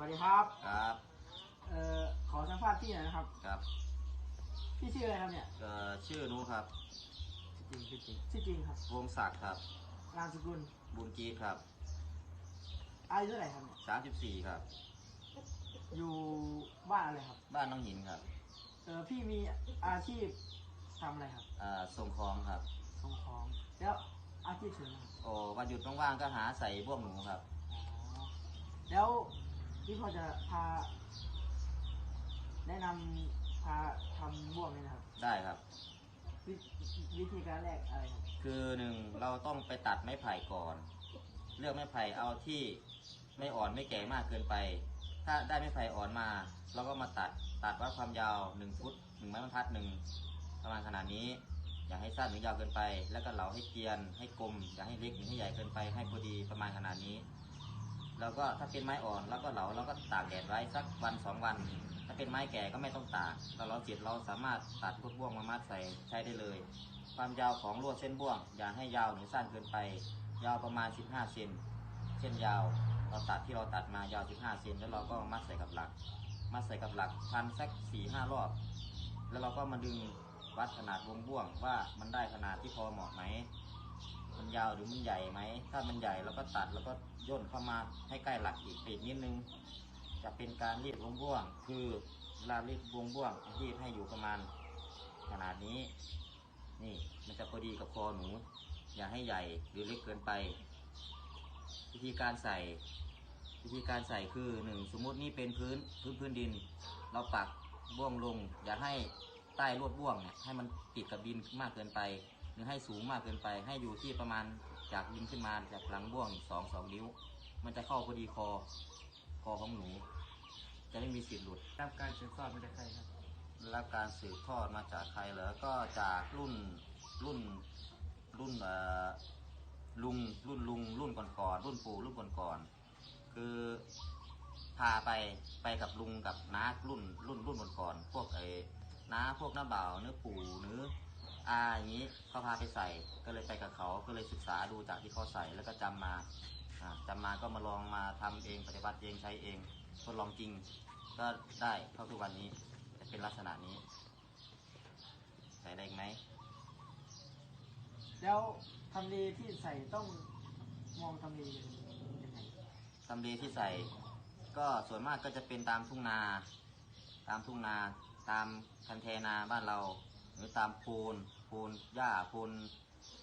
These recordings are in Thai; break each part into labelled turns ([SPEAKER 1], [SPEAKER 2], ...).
[SPEAKER 1] วัสดีครับ
[SPEAKER 2] ครับ
[SPEAKER 1] เอ่อขอสัมภาษณ์พี่หน่อยนะครับ
[SPEAKER 2] ครับ
[SPEAKER 1] พี่ชื่ออะไรครับเนี่ย
[SPEAKER 2] เอ่อชื่อนุครับ
[SPEAKER 1] จริงจริงชื่อจริงครับ
[SPEAKER 2] วงศักดิ์ครับ
[SPEAKER 1] นามสกุล
[SPEAKER 2] บุญจีดครับ
[SPEAKER 1] อายุเท่าไหร่ครับเนี่ย
[SPEAKER 2] 34ครับ
[SPEAKER 1] อยู่บ้านอะไรครับ
[SPEAKER 2] บ้านน้องหินครับ
[SPEAKER 1] เออพี่มีอาชีพทำอะไรครับ
[SPEAKER 2] อ่าส่งของครับ
[SPEAKER 1] ส่งของ แล้วอาชีพเสริมนะครับ
[SPEAKER 2] โอ้วันหยุดว่างๆก็หาใส่บ่วงหนูครับ
[SPEAKER 1] อ๋อแล้ว พี่พอจะพา แนะนำพาทำบ่วงเลยนะครับ
[SPEAKER 2] ได้ครับ
[SPEAKER 1] วิวิธีการแรกอะไรครับ
[SPEAKER 2] คือหนึ่งเราต้องไปตัดไม้ไผ่ก่อน เลือกไม้ไผ่เอาที่ไม่อ่อนไม่แก่มากเกินไป ถ้าได้ไม้ไผ่อ่อนมา เราก็มาตัดตัดวัดความยาว1ฟุตหนึ่งไม้บรรทัดหนึ่งประมาณขนาดนี้ อย่าให้สั้นหรือยาวเกินไป แล้วก็เหลาให้เกรียนให้กลมอย่าให้เล็กหรือให้ใหญ่เกินไปให้พอดีประมาณขนาดนี้ แล้วก็ถ้าเป็นไม้อ่อนแล้วก็เหลาแล้วก็ตากแดดไว้สักวันสองวัน ถ้าเป็นไม้แก่ก็ไม่ต้องตากเราเราเสร็จเราสามารถตัดลวดบ่วงมามัดใส่ใช้ได้เลย ความยาวของลวดเส้นบ่วง อย่าให้ยาวหรือสั้นเกินไป ยาวประมาณ 15เซนเส้นยาวเราตัดที่เราตัดมายาว 15เซนแล้วเราก็มัดใส่กับหลัก มัดใส่กับหลักพันสัก4 5รอบ แล้วเราก็มาดึงวัดขนาดวงบ่วงว่ามันได้ขนาดที่พอเหมาะไหม มันยาวหรือมันใหญ่ไหม ถ้ามันใหญ่เราก็ตัดแล้วก็ย่นเข้ามาให้ใกล้หลักอีกปีกนิดนึง จะเป็นการรีดวงบ่วง คือเวลารีดวงบ่วงรีดให้อยู่ประมาณขนาดนี้ นี่มันจะพอดีกับคอหนู อย่าให้ใหญ่หรือเล็กเกินไป วิธีการใส่ วิธีการใส่คือหนึ่งสมมุตินี่เป็นพื้นพื้นพื้นดิน เราปักบ่วงลง อย่าให้ใต้ลวดบ่วงเนี่ยให้มันติดกับดินมากเกินไป หรือให้สูงมากเกินไป ให้อยู่ที่ประมาณจากดินขึ้นมาจากหลังบ่วงสองสองนิ้ว มันจะเข้าพอดีคอ คอของหนู จะไม่มีสิทธิ์หลุด
[SPEAKER 1] รับการสืบทอดมาจากใครครับ
[SPEAKER 2] รับการสืบทอดมาจากใครเหรอก็จากรุ่นรุ่นรุ่นเอ่อลุงรุ่นลุง รุ่นก่อนๆรุ่นปู่รุ่นก่อนๆคือพาไปไปกับลุงกับน้ารุ่นรุ่นรุ่นก่อนๆพวกไอ้น้าพวกน้าบ่าวเนื้อปู่เนื้อ อาอย่างนี้เขาพาไปใส่ก็เลยไปกับเขาก็เลยศึกษาดูจากที่เขาใส่แล้วก็จำมาอ่าจำมาก็มาลองมาทำเองปฏิบัติเองใช้เองทดลองจริง ก็ได้เท่าทุกวันนี้จะเป็นลักษณะนี้ ใส่ได้อีกไหม
[SPEAKER 1] แล้วทำเลที่ใส่ต้องมองทำเลยังไง
[SPEAKER 2] ตำเลที่ใส่ ก็ส่วนมากก็จะเป็นตามทุ่งนา ตามทุ่งนา ตามคันเทนาบ้านเรา หรือตามโพนโพนหญ้าโพน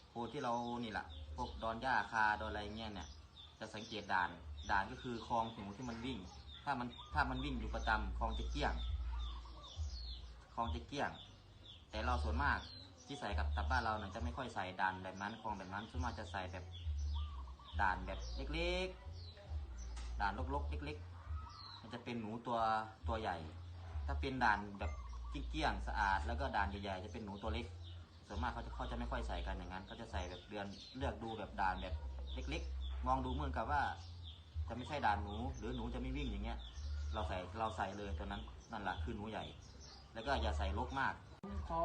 [SPEAKER 2] โพนที่เรานี่แหละพวกดอนหญ้าคาดอนอะไรเงี้ยเนี่ยจะสังเกตด่านด่านก็คือคลองหนูที่มันวิ่ง ถ้ามันถ้ามันวิ่งอยู่ประจำคลองจะเกี้ยงคลองจะเกี้ยง แต่เราส่วนมากที่ใส่กับตับบ้านเราเนี่ยจะไม่ค่อยใส่ด่านแบบนั้นคลองแบบนั้นส่วนมากจะใส่แบบด่านแบบเล็กๆ ด่านลกๆเล็กๆ มันจะเป็นหนูตัวตัวใหญ่ ถ้าเป็นด่านแบบเกี้ยงสะอาด แล้วก็ด่านใหญ่ๆจะเป็นหนูตัวเล็ก ส่วนมากเขาจะเขาจะไม่ค่อยใส่กันอย่างนั้นเขาจะใส่แบบเดือนเลือกดูแบบด่านแบบเล็กๆ มองดูเหมือนกับว่า จะไม่ใช่ด่านหนู หรือหนูจะไม่วิ่งอย่างเงี้ย เราใส่เราใส่เลยตัวนั้นนั่นแหละคือหนูใหญ่ แล้วก็อย่าใส่ลกมาก
[SPEAKER 1] ผมขอ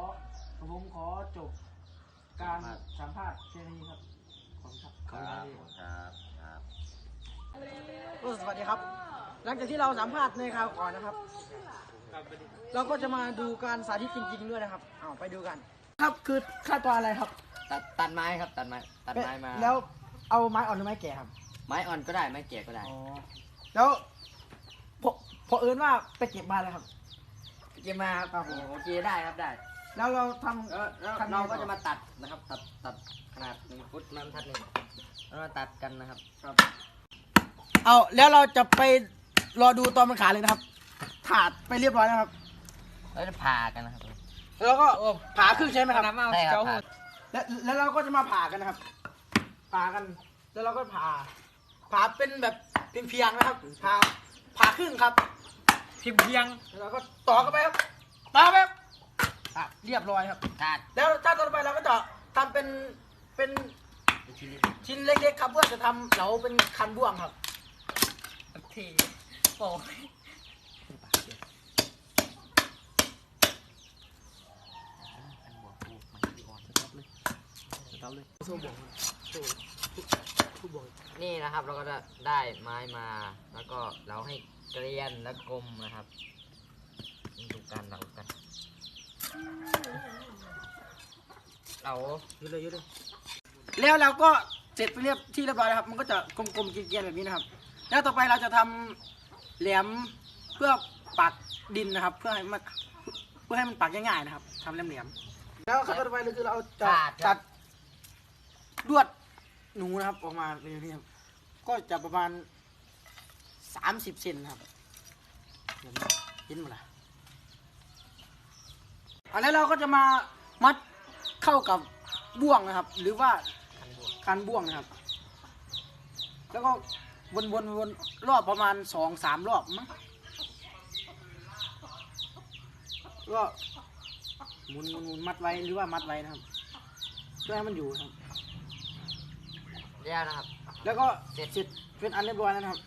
[SPEAKER 1] ผมขอจบการสัมภาษณ์เพียงเท่านี้ครับ ขอบคุณครับ
[SPEAKER 2] ครับครับครับ
[SPEAKER 1] สวัสดีครับ หลังจากที่เราสัมภาษณ์ในคราวก่อนนะครับ เราก็จะมาดูการสาธิตจริง ๆ ด้วยนะครับเอาไปดูกัน ครับคือขั้นตอนอะไรครับ
[SPEAKER 3] ตัดตัดไม้ครับตัดไม้ตัดไม้มา
[SPEAKER 1] แล้วเอาไม้อ่อนหรือไม้แก่ครับ
[SPEAKER 3] ไม้อ่อนก็ได้ไม้แก่ก็ได้
[SPEAKER 1] อ๋อ แล้วพอพอเอิญว่าไปเก็บมาเลยครับ
[SPEAKER 3] เก็บมาครับ
[SPEAKER 1] ครับผม
[SPEAKER 3] โอเคได้ครับได้
[SPEAKER 1] แล้วเราท
[SPEAKER 3] แล้วแล้ว
[SPEAKER 1] ทำยังไง
[SPEAKER 3] เรา
[SPEAKER 1] ต่
[SPEAKER 3] ก็
[SPEAKER 1] อ
[SPEAKER 3] จะมาตัดนะครับ ตัดตัดขนาดหนึ่งฟุตไม้บรรทัดหนึ่งแล้วมาตัดกันนะครับำ
[SPEAKER 1] เอาแล้วเราจะไปรอดูตอนมันขาดเลยนะครับ ถาดไปเรียบร้อยแล้วครับ
[SPEAKER 3] แล้วจะผ่ากันนะครับ
[SPEAKER 1] แล้วก็ผ่าครึ่งใช่ไหมครับ
[SPEAKER 3] ใช่ครับผ่า
[SPEAKER 1] แล้วแล้วเราก็จะมาผ่ากันนะครับ ผ่ากัน แล้วเราก็ผ่า ผ่าเป็นแบบเพียงๆนะครับ ผ่าผ่าครึ่งครับ
[SPEAKER 3] เพียงเพียง
[SPEAKER 1] แล้วเราก็ต่อกันไปครับต่อไปครับอะเรียบร้อยครับ
[SPEAKER 3] ตัด
[SPEAKER 1] แล้วถ้าต่อไปเราก็จะทำเป็นเป็น
[SPEAKER 3] ชิ้นนี้
[SPEAKER 1] ชิ้นเล็กๆครับเพื่อจะทำเหลาเป็นคันบ่วงครับ
[SPEAKER 3] ทีโอ้ย
[SPEAKER 1] สู้บ่วงพูดบ่อย
[SPEAKER 3] นี่นะครับเราก็จะได้ไม้มา แล้วก็เราให้เกลียนและกลมนะครับดูกันเรากันเรา
[SPEAKER 1] ยืดเลยยืดเลยแล้วเราก็เสร็จไปเรียบที่เรียบร้อยแล้วครับ มันก็จะกลมๆเกรียนๆแบบนี้นะครับ แล้วต่อไปเราจะทำแหลมเพื่อปักดินนะครับ เพื่อให้มันเพื่อให้มันปักง่ายๆนะครับทำแหลมๆแล้วขั้นตอนต่อไปเลยคือเราจะตัด ลวดหนูนะครับออกมาเป็นแบบนี้ครับก็จะประมาณสามสิบเซนนะครับเห็นหมเห็นหมล่ะอันนี้เราก็จะมามัดเข้ากับบ่วงนะครับ หรือว่า
[SPEAKER 3] ก
[SPEAKER 1] คันบ่วงนะครับ แล้วก็วนวนวนรอบประมาณสองสามรอบมั้งก็หมุนหมุนหมุนมัดไว้หรือว่ามัดไว้นะครับเพื่อให้มันอยู่ครับ
[SPEAKER 3] เรียกนะครับ
[SPEAKER 1] แล้วก็
[SPEAKER 3] เสร็จ
[SPEAKER 1] เสร็จเป็นอันเรียบร้อยแล้วนะครับ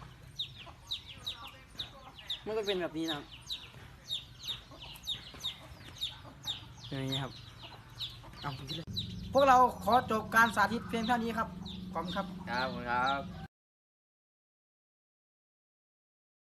[SPEAKER 1] มันก็เป็นแบบนี้นะครับอย่างนี้ครับเอาไปเลยพวกเราขอจบการสาธิตเพียงเท่านี้ครับขอบคุณครับ
[SPEAKER 3] ครับผมครับ